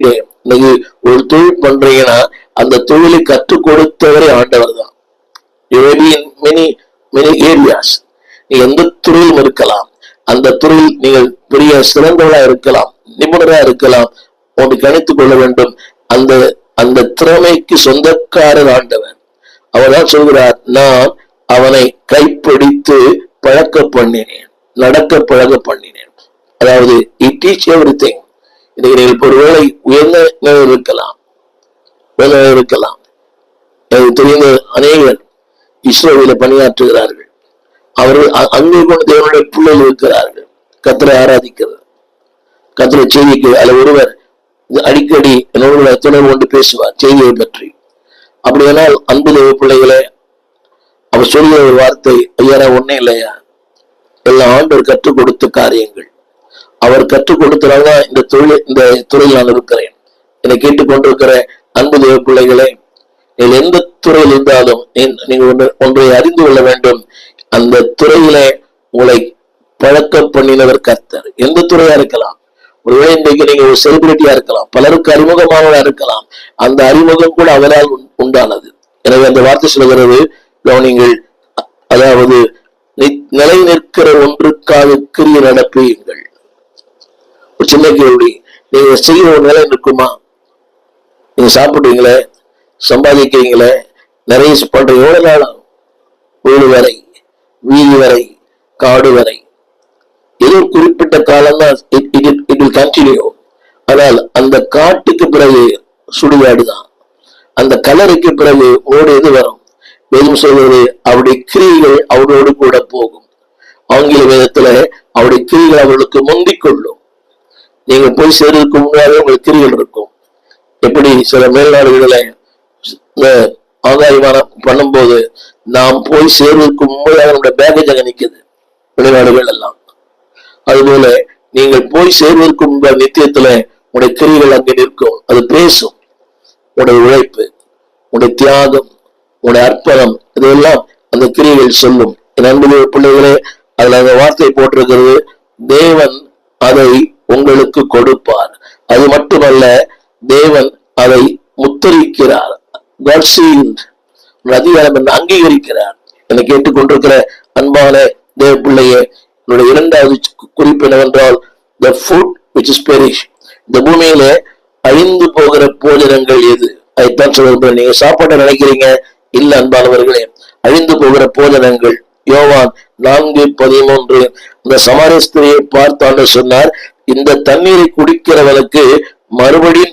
இன்னைக்கு ஒரு தொழில் பண்றீங்கன்னா அந்த தொழிலை கற்றுக் கொடுத்தவரே ஆண்டவர் தான் மெனி மெனி ஏரியாஸ் நீ எந்த துறையிலும் இருக்கலாம். அந்த துறையில் நீங்கள் பெரிய சிறந்தவரா இருக்கலாம் நிபுணரா இருக்கலாம். ஒன்று கணித்துக் கொள்ள வேண்டும். அந்த அந்த திறமைக்கு சொந்தக்காரர் ஆண்டவர். அவர்தான் சொல்கிறார் நான் அவனை கைப்பிடித்து பழக்க பண்ணினேன் நடக்க பழக பண்ணினேன். அதாவது இட் டீச் எவ்ரி திங் நீங்கள் ஒருவேளை உயர்ந்த நிலையில் இருக்கலாம் உயர்ந்த இருக்கலாம். எனக்கு தெரிந்த அநேகர் இஸ்ரோவில் பணியாற்றுகிறார்கள். அவர்கள் அங்கே கொண்டு தேவனுடைய பிள்ளைகள் இருக்கிறார்கள். கத்தரை ஆராதிக்கிறது. கத்தரை செய்திக்கு அதில் ஒருவர் அடிக்கடி என்னோட தொடர்பு கொண்டு பேசுவார் செய்தியை பற்றி. அப்படியானால் அன்பு தேவ பிள்ளைகளே அவர் சொல்லுகிற ஒரு வார்த்தை ஐயாரா ஒண்ணே இல்லையா? எல்லா ஆண்டு கற்றுக் கொடுத்த காரியங்கள். அவர் கற்றுக் கொடுத்ததாக இந்த தொழில் இந்த துறையில் நான் இருக்கிறேன். என்னை கேட்டுக்கொண்டிருக்கிற அன்பு தேவ பிள்ளைகளே நீங்கள் எந்த துறையில் இருந்தாலும் நீங்கள் ஒன்று ஒன்றை அறிந்து கொள்ள வேண்டும். அந்த துறையிலே உங்களை பழக்கம் பண்ணினவர் கர்த்தர். எந்த துறையா இருக்கலாம். ஒருவேளை இன்றைக்கு நீங்க ஒரு செலிபிரிட்டியா இருக்கலாம். பலருக்கு அறிமுகமானவரா இருக்கலாம். அந்த அறிமுகம் கூட அவரால் உண்- உண்டானது. எனவே அந்த வார்த்தை சொல்கிறது கவனிங்கள் அதாவது நிலை நிற்கிற ஒன்றுக்காக கிரிய நடப்பீங்கள் ஒரு சின்ன கேள்வி. நீங்க செய்ய ஒரு நிலை இருக்குமா? நீங்க சாப்பிடுவீங்களே சம்பாதிக்கிறீங்களே? நிறைய பண்ற எவ்வளவு நாள்? வீடு வரை வீதி வரை காடு வரை. ஏதோ குறிப்பிட்ட காலம் தான் இட் வில் கண்டினியூ ஆனால் அந்த காட்டுக்கு பிறகு சுடுகாடு தான் அந்த கலருக்கு பிறகு ஓடு எது வரும். வேதம் சொல்வது அவருடைய கிரியைகள் அவரோடு கூட போகும். ஆங்கில வேதத்துல அவருடைய கிரிகள் அவர்களுக்கு முந்திக் கொள்ளும். நீங்க போய் சேர்றதுக்கு முன்னாலே உங்களுக்கு கிரிகள் இருக்கும். எப்படி சில மேல்நாடுகளை இந்த பண்ணும்போது நாம் போய் சேர்வதற்கு முன்பதாக நம்முடைய பேக்கேஜ் அங்கே நிக்குது வெளிநாடுகள் எல்லாம். அதுபோல நீங்கள் போய் சேர்வதற்கு முன்பு நித்தியத்துல உடைய கிரிகள் அங்கே நிற்கும். அது பேசும். உடைய உழைப்பு உடைய தியாகம் உடைய அர்ப்பணம் இதெல்லாம் அந்த கிரிகள் சொல்லும். என் அன்புள்ள பிள்ளைகளே அதுல அந்த வார்த்தை போட்டிருக்கிறது தேவன் அதை உங்களுக்கு கொடுப்பார் அது மட்டுமல்ல தேவன் அதை முத்தரிக்கிறார். அதிகாரம் என்று அங்கீகரிக்கிறார். என்னை கேட்டுக்கொண்டிருக்கிற அன்பான தேவ பிள்ளையே என்னுடைய இரண்டாவது குறிப்பு என்னவென்றால் the food which is perish இந்த பூமியில அழிந்து போகிற போஜனங்கள் எது? அதைத்தான் சொல்ல நீங்க சாப்பாட்டை நினைக்கிறீங்க? இல்ல அன்பானவர்களே அழிந்து போகிற போஜனங்கள். யோவான் நான்கு பதிமூன்று. இந்த சமாரஸ்திரியை பார்த்தான்னு சொன்னார் இந்த தண்ணீரை குடிக்கிறவனுக்கு மறுபடியும்